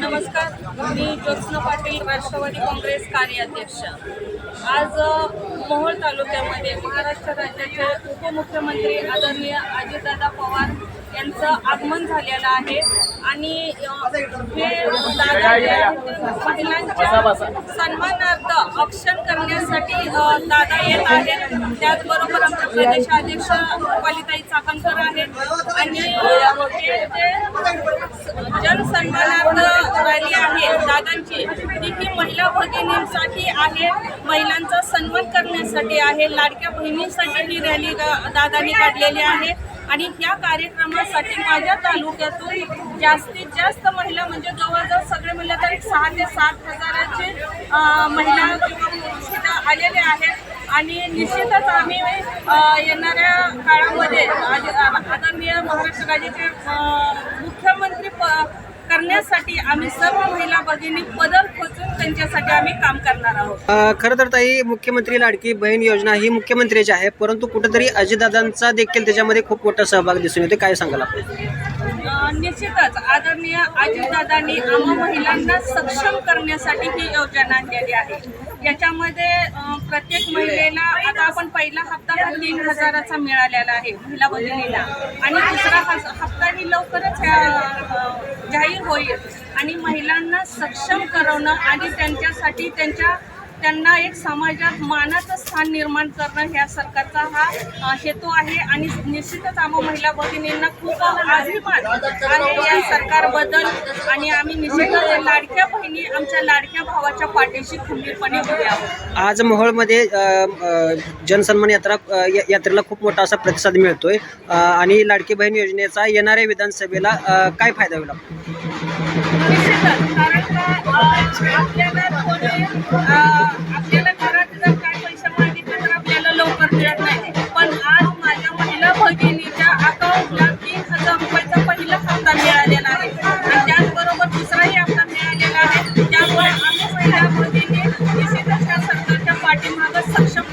नमस्कार मी ज्योत्स्ना पाटील राष्ट्रवादी काँग्रेस कार्याध्यक्ष आज मोहोळ तालुक्यामध्ये महाराष्ट्र राज्याचे उपमुख्यमंत्री आदरणीय अजितदादा यांचं आगमन झालेलं आहे. आणि हे दादा महिलांच्या सन्मानार्थ औक्षण करण्यासाठी दादा येत आहेत. त्याचबरोबर आमचे प्रदेशाध्यक्ष रुपालीताई चाकणकर आहेत. आणि जनसन्मानार्थ रॅली आहे दादांची ती ही महिला भगिनींसाठी आहे. महिलांचा सन्मान करण्यासाठी आहे. लाडक्या बहिणींसाठी ही रॅली दादांनी काढलेली आहे. आणि या कार्यक्रमासाठी माझ्या तालुक्यातून जास्तीत जास्त महिला म्हणजे जवळजवळ सगळे म्हणलं तर एक सहा ते सात हजाराचे महिला किंवा पुरुष आलेले आहेत. आणि निश्चितच आम्ही येणाऱ्या काळामध्ये आदरणीय महाराष्ट्र राज्याचे मुख्यमंत्री प करण्यासाठी आम्ही सर्व महिला भगिनी पदर खोचून त्यांच्यासाठी आम्ही काम करणार आहोत. खरं तर ताई मुख्यमंत्री लाडकी बहीण योजना ही मुख्यमंत्र्याची आहे परंतु कुठेतरी अजितदादांचा देखील त्याच्यामध्ये खूप मोठा सहभाग दिसून येतो काय सांगाल निश्चितच आदरणीय अजितदादांनी आम्हा महिलांना सक्षम करण्यासाठी ही योजना आणलेली आहे. याच्यामध्ये प्रत्येक महिलेला आता आपण पहिला हप्ता हा तीन हजाराचा मिळालेला आहे महिला भगिनीला. आणि दुसरा हप्ता ही लवकरच ह्या, जाहीर होईल. आणि महिलांना सक्षम करवणं आणि त्यांच्यासाठी त्यांच्या त्यांना एक समाजात मानाचं स्थान निर्माण करणं ह्या सरकारचा हा हेतू आहे आणि निश्चितच आम्हा महिला भगिनींना खूप अभिमान आहे या सरकारबद्दल. आणि आम्ही निश्चितच लाडक्या बहिणी आमच्या लाडक्या भावाच्या पाठीशी खंबीरपणे उभे आहोत. आज मोहोळमध्ये जनसन्मान यात्रा यात्रेला खूप मोठा असा प्रतिसाद मिळतोय. आणि लाडकी बहीण योजनेचा येणाऱ्या विधानसभेला काय फायदा होईल आपल्याला? निश्चितच कारण आपल्याला कोणी आपल्याला घरात जर काय पैसे मागितले तर आपल्याला लवकर मिळत नाही पण आज माझ्या महिला भगिनीच्या अकाउंटला तीन हजार रुपयाचा पहिला हप्ता मिळालेला आहे आणि त्याचबरोबर दुसराही हप्ता मिळालेला आहे त्यामुळे आम्ही महिला भगिनी निश्चितच या सरकारच्या पाठीमागं सक्षम